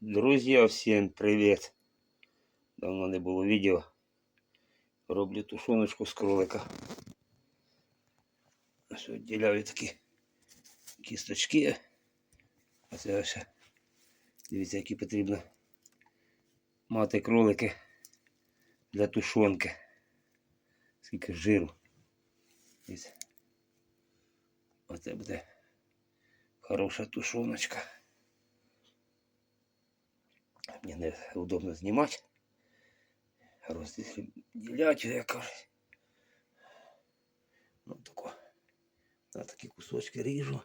Друзі, всім привіт! Давно не було відео. Роблю тушоночку з кролика. Ось відділяю такі кісточки. А це ось. Дивіться, які потрібно мати кролики для тушонки. Скільки жиру. Дивіться. Оце буде хороша тушоночка. Мені не удобно знімати. Розділяти, як кажуть. Ну тако. На такі кусочки ріжу.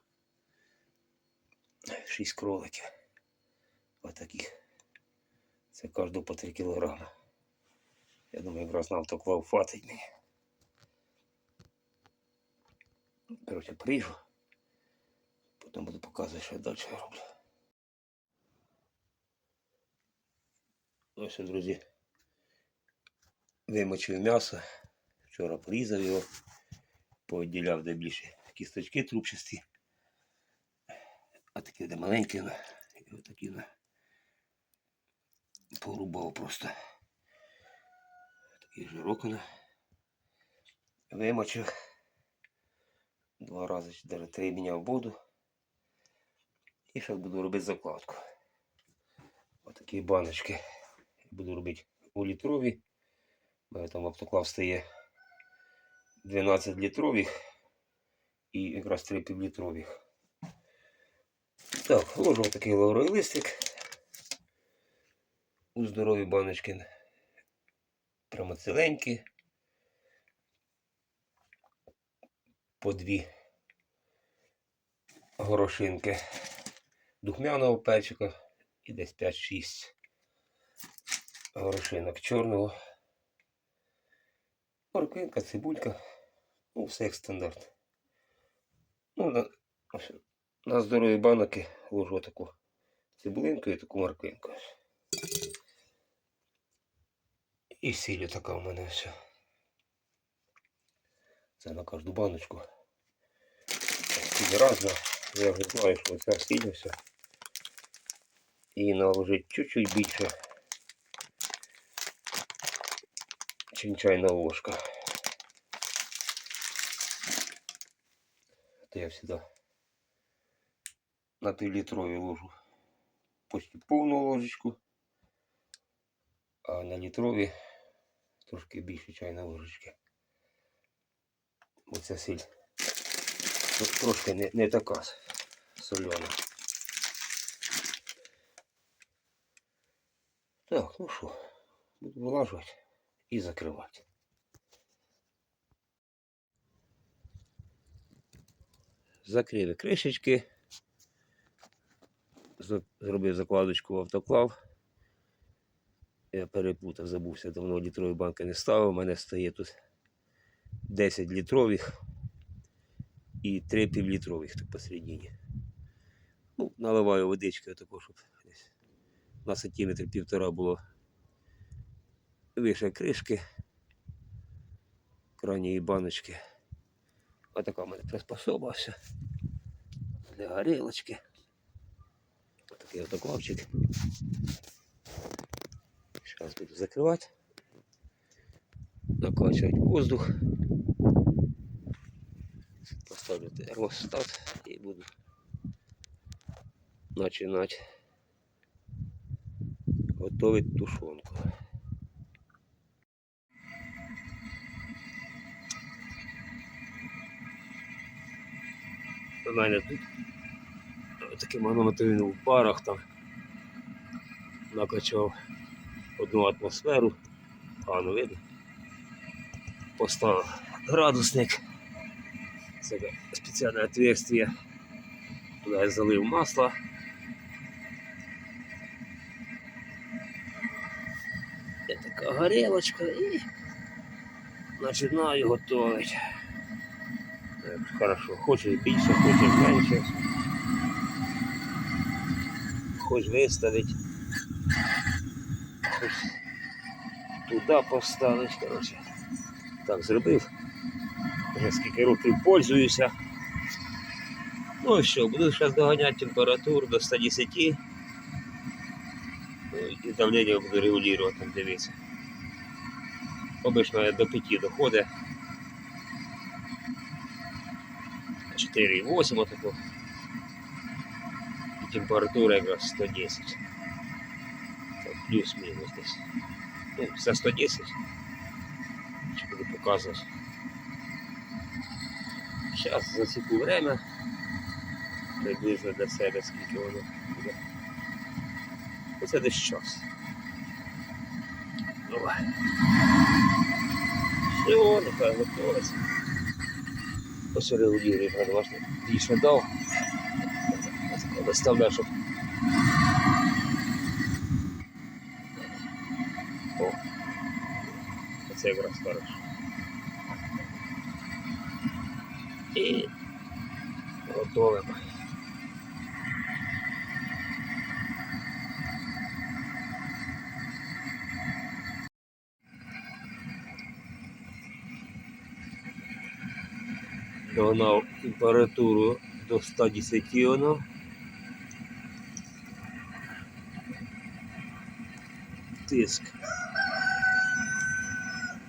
Шість кроликів. Отаких. Це кожного по 3 кілограми. Я думаю, якраз на автоклав хватить мені. Коротше, поріжу. Потім буду показувати, що я далі роблю. Ось, друзі, вимочив м'ясо. Вчора порізав його, повідділяв де більше кісточки трубчасті. А такі де маленькі, ну, і отакі ну, порубав просто. Такий жирок ну, вимочив. Два рази навіть три міняв воду. І зараз буду робити закладку. Отакі баночки буду робити у літрові. У мене там автоклав стає 12 літрових і якраз 3 півлітрових. Так, ложу такий лавровий листик. У здорові баночки. Прямо ціленькі. По дві горошинки духмяного перчика і десь 5-6 горошинок чорного. Морквинка, цибулька. Ну, все як стандарт. Ну, на, на здорові банки ложу таку цибулинку і таку морквинку. І сіль така у мене все. Це на кожну баночку. Сіль. Я вже знаю, що ця сіль все. І наложить чуть-чуть більше. Чим чайна ложка. Это я всегда на півлітрові ложу почти повну ложечку, а на літрові трошки більше чайної ложечки. Оця сіль трошки не, не така сольона. Так, ну що, буду вилажувати і закривати. Закрили кришечки. Зробив закладочку в автоклав. Я перепутав, забувся, давно літрові банки не ставив. У мене стає тут 10 літрових і 3 півлітрових тут посередині. Ну, наливаю водички отако, щоб десь на сантиметр півтора було вище кришки крайньої баночки. Отака в мене приспособа для горілочки. Такий автоклавчик. Зараз буду закривати, накачувати воздух. Поставлю термостат і буду починати готувати тушонку. У мене тут такий манометр він у парах там накачав одну атмосферу, пану видно. Поставив градусник. Це спеціальне отверстие. Туди я залив масло. Є така горілочка і починаю готувати. Так, Хорошо, хочеш більше, хочеш менше. Хоч виставить. Хоч туди поставить, коротше. Так, зробив. Вже скільки років пользуюся. Ну і що, буду зараз доганяти температуру до 110. І давлення буду регулювати, там дивіться. Обично до 5 доходить. 4,8 отако. І температура якраз 110. Плюс-мінус десь. Ну, все 110. Що буду показувати. Зараз засіку время. Приблизно для себе скільки воно буде. Оце десь час. Давай. Все, нехай готується. Ось регулює, правда, важно. Більше дав. Доставляю, щоб. О. Оце якраз хорошо. І готовимо. Догнав температуру до 110 воно. Тиск.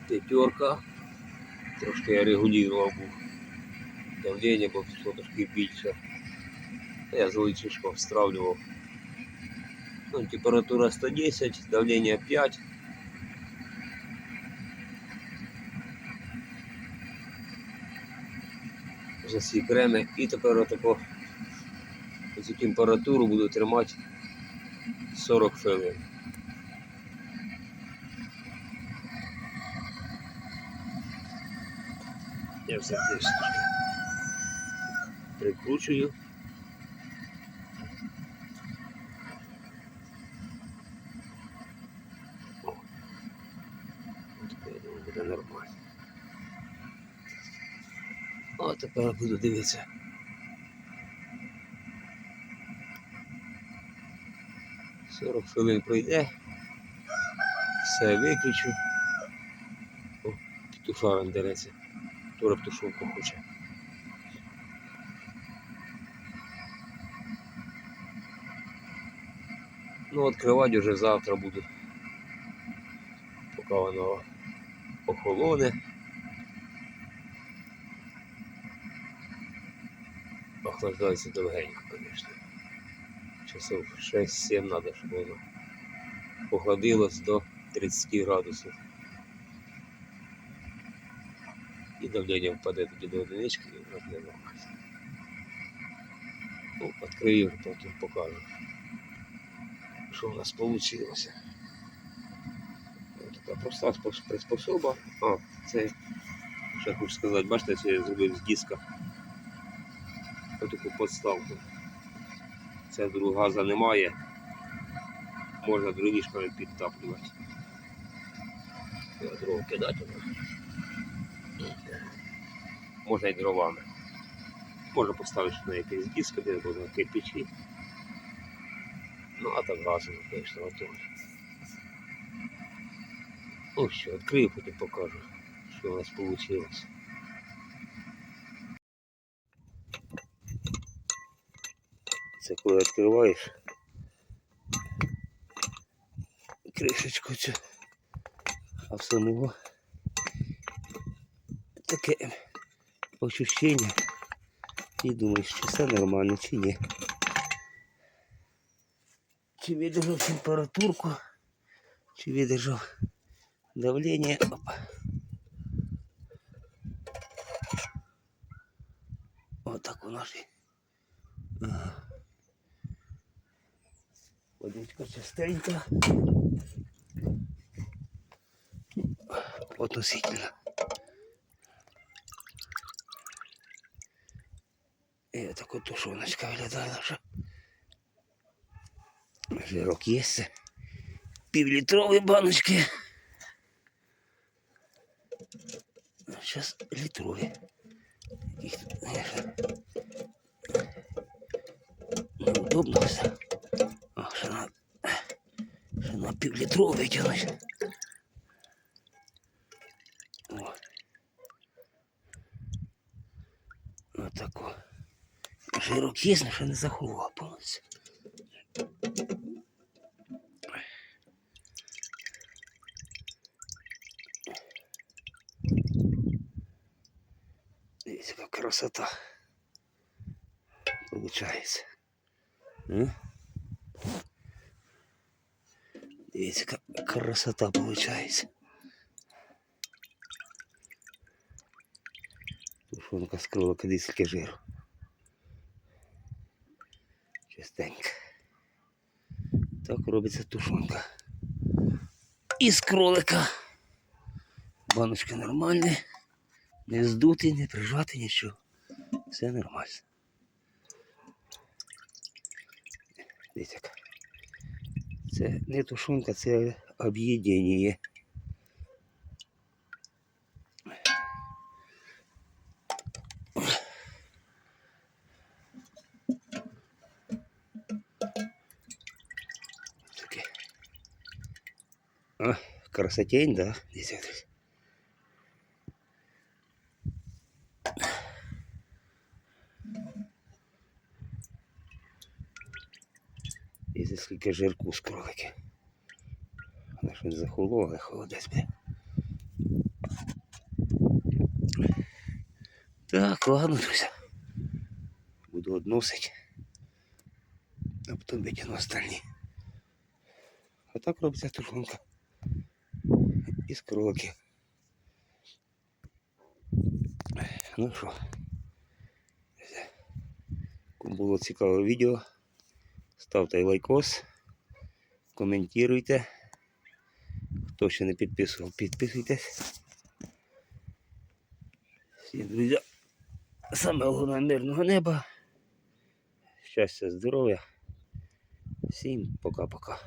П'ятерка. Трошки я регулював був. Давлення, бо пішло трошки більше. Я з личишком встравлював. Ну, температура 110, давлення 5. Засік креми і тепер отако цю температуру буду тримати 40 хвилин. Я все теж прикручую. О, от тепер я думаю, буде нормально. Тепер буду дивитися. Сорок хвилин пройде. Все виключу. О, петушаром дереться. Тура птушонку хоче. Ну, відкривати вже завтра буду. Поки воно охолоне. Охлаждається довгенько, звісно. Часов 6-7 треба, щоб воно охладилось до 30 градусів. І давлення впаде тоді до одинички і нормально. Ну, відкрию, потім покажу, що у нас вийшло. Така проста приспособа. А, це ще хочу сказати, бачите, це я зробив з диска. Отаку подставку. Це другого газа немає. Можна дровішками підтаплювати. Дров кидати. Можна і дровами. Можна поставити на якийсь диск, де або на кирпичі. Ну, а так газом, звісно, готовий. Ну що, відкрию, потім покажу, що у нас вийшло. Це коли відкриваєш кришечку цю, а в самого таке ощущення і думаєш, чи все нормально, чи ні. Чи видержав температурку, чи видержав давление. Опа. Вот так у нас. Ага. Водичка чистенька. Относительно. І така тушоночка виглядає наша. Жирок є. Півлітрові баночки. Сейчас літрові. Їх тут, конечно, неудобно все. А, ще на, ще на півлітру вот Отако. Жирокісне, що не заховав повністю. Видите, как красота получається. А? Дивіться, яка красота получається. Тушонка з кролика дискільки жиру. Чистенько. Так робиться тушонка. Із кролика. Баночки нормальні. Не здуті, не прижати нічого. Все нормально. Дивіться. Це не тушонка, це об'єднання. А, красотень, да? Дивіться. Скільки жирку з кролики. Вона щось холодець буде. Так, ладно, друзі. Буду односити. А потім витягну остальні. А так робиться тушонка. Із кролики. Ну що, кому було цікаве відео, ставте лайкос, коментуйте. Хто ще не підписував, підписуйтесь. Всім, друзі, саме головне мирного неба. Щастя, здоров'я. Всім пока-пока.